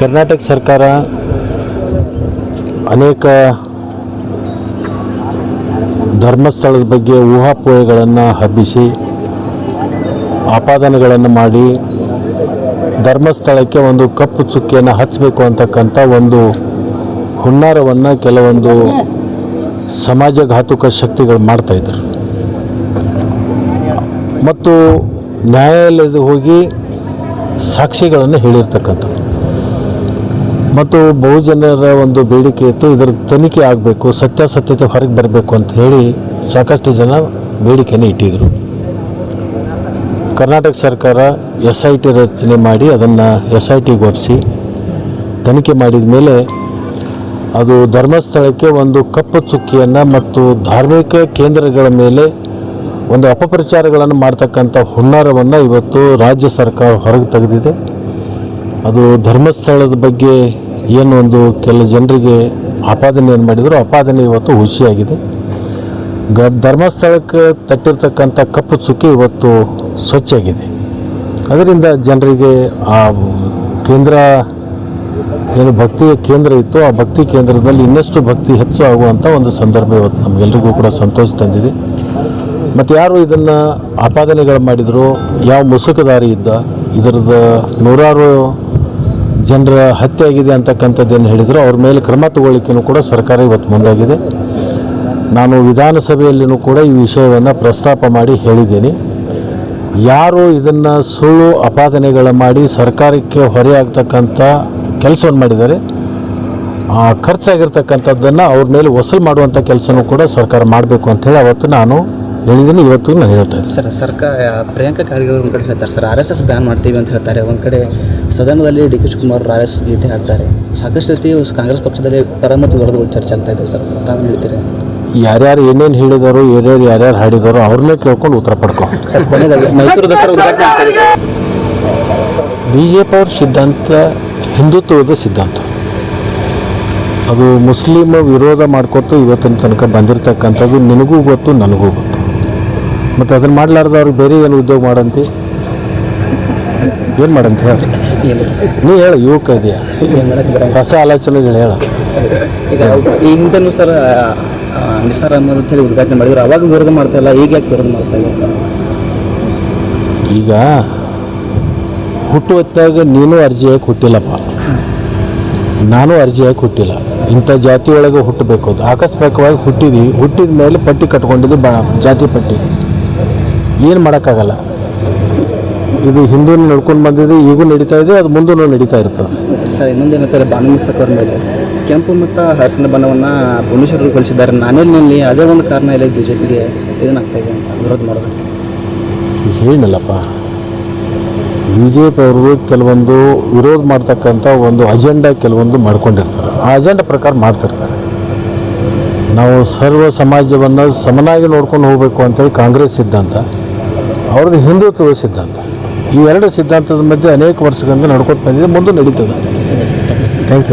ಕರ್ನಾಟಕ ಸರ್ಕಾರ ಅನೇಕ ಧರ್ಮಸ್ಥಳದ ಬಗ್ಗೆ ಊಹಾಪೋಹೆಗಳನ್ನು ಹಬ್ಬಿಸಿ, ಆಪಾದನೆಗಳನ್ನು ಮಾಡಿ, ಧರ್ಮಸ್ಥಳಕ್ಕೆ ಒಂದು ಕಪ್ಪು ಚುಕ್ಕಿಯನ್ನು ಹಚ್ಚಬೇಕು ಅಂತಕ್ಕಂಥ ಒಂದು ಹುನ್ನಾರವನ್ನು ಕೆಲವೊಂದು ಸಮಾಜಘಾತುಕ ಶಕ್ತಿಗಳು ಮಾಡ್ತಾಯಿದ್ರು ಮತ್ತು ನ್ಯಾಯಾಲಯದ ಹೋಗಿ ಸಾಕ್ಷಿಗಳನ್ನು ಹೇಳಿರ್ತಕ್ಕಂಥದ್ದು. ಮತ್ತು ಬಹುಜನರ ಒಂದು ಬೇಡಿಕೆ ಇತ್ತು, ಇದರ ತನಿಖೆ ಆಗಬೇಕು, ಸತ್ಯಾಸತ್ಯತೆ ಹೊರಗೆ ಬರಬೇಕು ಅಂತ ಹೇಳಿ ಸಾಕಷ್ಟು ಜನ ಬೇಡಿಕೆಯನ್ನು ಇಟ್ಟಿದ್ದರು ಕರ್ನಾಟಕ ಸರ್ಕಾರ ಎಸ್ ಐ ಟಿ ರಚನೆ ಮಾಡಿ ಅದನ್ನು ಎಸ್ ಐ ಟಿಗೆ ಒಪ್ಪಿಸಿ, ತನಿಖೆ ಮಾಡಿದ ಮೇಲೆ ಅದು ಧರ್ಮಸ್ಥಳಕ್ಕೆ ಒಂದು ಕಪ್ಪು ಚುಕ್ಕಿಯನ್ನು ಮತ್ತು ಧಾರ್ಮಿಕ ಕೇಂದ್ರಗಳ ಮೇಲೆ ಒಂದು ಅಪಪ್ರಚಾರಗಳನ್ನು ಮಾಡ್ತಕ್ಕಂಥ ಹುನ್ನಾರವನ್ನು ಇವತ್ತು ರಾಜ್ಯ ಸರ್ಕಾರ ಹೊರಗೆ ತೆಗೆದಿದೆ. ಅದು ಧರ್ಮಸ್ಥಳದ ಬಗ್ಗೆ ಏನು ಒಂದು ಕೆಲ ಜನರಿಗೆ ಆಪಾದನೆ ಏನು ಮಾಡಿದ್ರು, ಆಪಾದನೆ ಇವತ್ತು ಹುಸಿಯಾಗಿದೆ. ಗ, ಧರ್ಮಸ್ಥಳಕ್ಕೆ ತಟ್ಟಿರ್ತಕ್ಕಂಥ ಕಪ್ಪು ಚುಕ್ಕಿ ಇವತ್ತು ಸ್ವಚ್ಛಾಗಿದೆ. ಅದರಿಂದ ಜನರಿಗೆ ಆ ಕೇಂದ್ರ, ಏನು ಭಕ್ತಿಯ ಕೇಂದ್ರ ಇತ್ತು, ಆ ಭಕ್ತಿ ಕೇಂದ್ರದಲ್ಲಿ ಇನ್ನಷ್ಟು ಭಕ್ತಿ ಹೆಚ್ಚು ಆಗುವಂಥ ಒಂದು ಸಂದರ್ಭ ಇವತ್ತು ನಮಗೆಲ್ಲರಿಗೂ ಕೂಡ ಸಂತೋಷ ತಂದಿದೆ. ಮತ್ತು ಯಾರು ಇದನ್ನು ಆಪಾದನೆಗಳು ಮಾಡಿದರು, ಯಾವ ಮುಸುಕುದಾರಿ ಇದ್ದ, ಇದರದ ನೂರಾರು ಜನರ ಹತ್ಯೆ ಆಗಿದೆ ಅಂತಕ್ಕಂಥದ್ದೇನು ಹೇಳಿದರೆ, ಅವ್ರ ಮೇಲೆ ಕ್ರಮ ತಗೊಳ್ಳಿಕ್ಕೂ ಕೂಡ ಸರ್ಕಾರ ಇವತ್ತು ಮುಂದಾಗಿದೆ. ನಾನು ವಿಧಾನಸಭೆಯಲ್ಲಿನೂ ಕೂಡ ಈ ವಿಷಯವನ್ನು ಪ್ರಸ್ತಾಪ ಮಾಡಿ ಹೇಳಿದ್ದೀನಿ. ಯಾರು ಇದನ್ನು ಸುಳ್ಳು ಅಪಾದನೆಗಳ ಮಾಡಿ ಸರ್ಕಾರಕ್ಕೆ ಹೊರೆಯಾಗ್ತಕ್ಕಂಥ ಕೆಲಸವನ್ನು ಮಾಡಿದ್ದಾರೆ. ಖರ್ಚಾಗಿರ್ತಕ್ಕಂಥದ್ದನ್ನು ಅವ್ರ ಮೇಲೆ ವಸೂಲು ಮಾಡುವಂಥ ಕೆಲಸನೂ ಕೂಡ ಸರ್ಕಾರ ಮಾಡಬೇಕು ಅಂತೇಳಿ ಅವತ್ತು ನಾನು ಹೇಳಿದ್ದೀನಿ ಇವತ್ತು ನಾನು ಹೇಳ್ತಾ ಇದ್ದೀನಿ. ಸರ್ ಸರ್ಕಾರ ಪ್ರಿಯಾಂಕಾ ಖರ್ಗೆ ಅವರು ಒಂದು ಕಡೆ ಹೇಳ್ತಾರೆ sir R S S ban ಮಾಡ್ತೀವಿ ಅಂತ ಹೇಳ್ತಾರೆ. ಒಂದು ಕಡೆ ಸದನದಲ್ಲಿ D K Shivakumar R S ಗೀತೆ ಹಾಡ್ತಾರೆ ಸಾಕಷ್ಟು ರೀತಿ ಕಾಂಗ್ರೆಸ್ ಪಕ್ಷದಲ್ಲಿ ಪರ ಮತ್ತು ವಿರೋಧಗಳು ಚರ್ಚೆ ಆಗ್ತಾ ಇದೆ ಸರ್. ತಾವು ಹೇಳ್ತೀರಿ? ಯಾರ್ಯಾರು ಏನೇನು ಹೇಳಿದಾರೋ ಯಾರ್ಯಾರು ಯಾರ್ಯಾರು ಹಾಡಿದಾರೋ ಅವ್ರನ್ನೇ ಕೇಳ್ಕೊಂಡು ಉತ್ತರ ಪಡ್ಕೊ. ಸರ್ ಕೊನೆಯದಾಗಿ ಮೈಸೂರು. ಬಿ ಜೆ ಪಿ ಅವ್ರ ಸಿದ್ಧಾಂತ ಹಿಂದುತ್ವದ ಸಿದ್ಧಾಂತ. ಅದು ಮುಸ್ಲಿಮ್ ವಿರೋಧ ಮಾಡ್ಕೊತು ಇವತ್ತಿನ ತನಕ ಬಂದಿರತಕ್ಕಂಥದ್ದು ನಿನಗೂ ಗೊತ್ತು ನನಗೂ ಗೊತ್ತು. ಮತ್ತು ಅದನ್ನು ಅವ್ರಿಗೆ ಬೇರೆ ಏನು ಉದ್ಯೋಗ ಮಾಡಂತಿ? ಏನು ಮಾಡಂತ ಹೇಳಿ. ನೀ ಹೇಳು ಯುವಕ ಇದೆಯಾ. ಹೊಸ ಆಲೋಚನೆಗಳು ಹೇಳ. ಈಗ ಈ ಹಿಂದೆನೂ ಸರ್ ನಿಸಾರ್ ಅಹಮದ್ ಅಂತ ಹೇಳಿ ಉದ್ಘಾಟನೆ ಮಾಡಿದ್ರು. ಅವಾಗ ವಿರೋಧ ಮಾಡ್ತಾ ಇಲ್ಲ ಈಗ ಯಾಕೆ ವಿರೋಧ ಮಾಡ್ತಾ ಇಲ್ಲ? ಈಗ ಹುಟ್ಟುವತ್ತಾಗ ನೀನು ಅರ್ಜಿ ಹಾಕಿ ಹುಟ್ಟಿಲ್ಲಪ್ಪ. ನಾನು ಅರ್ಜಿ ಹಾಕಿ ಹುಟ್ಟಿಲ್ಲ. ಇಂಥ ಜಾತಿ ಒಳಗೆ ಹುಟ್ಟಬೇಕು. ಅದು ಆಕಸ್ಮಿಕವಾಗಿ ಹುಟ್ಟಿದ್ವಿ ಹುಟ್ಟಿದ ಮೇಲೆ ಪಟ್ಟಿ ಕಟ್ಕೊಂಡಿದ್ವಿ ಬ ಜಾತಿ ಪಟ್ಟಿ. ಏನು ಮಾಡೋಕ್ಕಾಗಲ್ಲ. ಇದು ಹಿಂದೂ ನಡ್ಕೊಂಡು ಬಂದಿದೆ ಈಗೂ ನಡೀತಾ ಇದೆ ಅದು ಮುಂದೂ ನಡೀತಾ ಇರ್ತದೆ ಸರ್ ಇನ್ನೊಂದು ಏನಂತಾರೆ ಬಾನು ಮಿಸ್ತಕ್ ಅವ್ರ ಮೇಲೆ ಕೆಂಪು ಮತ್ತು ಹರಸಿನ ಬಣ್ಣವನ್ನು ಭುವನೇಶ್ವರರು ಕಳಿಸಿದ್ದಾರೆ ನಾನೇನಲ್ಲಿ ಅದೇ ಒಂದು ಕಾರಣ ಇಲ್ಲ ಬಿ ಜೆ ಪಿಗೆ ಏನಾಗ್ತಾ ಇದೆ ಅಂತ ವಿರೋಧ ಮಾಡೋದಕ್ಕೆ ಹೇಳಿಲ್ಲಪ್ಪ ಬಿ ಜೆ ಪಿ ಅವರು ಕೆಲವೊಂದು ವಿರೋಧ ಮಾಡ್ತಕ್ಕಂಥ ಒಂದು ಅಜೆಂಡಾ ಕೆಲವೊಂದು ಮಾಡ್ಕೊಂಡಿರ್ತಾರೆ. ಆ ಅಜೆಂಡಾ ಪ್ರಕಾರ ಮಾಡ್ತಿರ್ತಾರೆ. ನಾವು ಸರ್ವ ಸಮಾಜವನ್ನು ಸಮನಾಗಿ ನೋಡ್ಕೊಂಡು ಹೋಗಬೇಕು ಅಂತೇಳಿ ಕಾಂಗ್ರೆಸ್ ಸಿದ್ಧಾಂತ, ಅವ್ರದ್ದು ಹಿಂದುತ್ವದ ಸಿದ್ಧಾಂತ. ಈ ಎರಡು ಸಿದ್ಧಾಂತದ ಮಧ್ಯೆ ಅನೇಕ ವರ್ಷಗಳಿಂದ ನಡ್ಕೊತ ಬಂದಿದೆ ಮುಂದೆ ನಡೀತದೆ. Thank you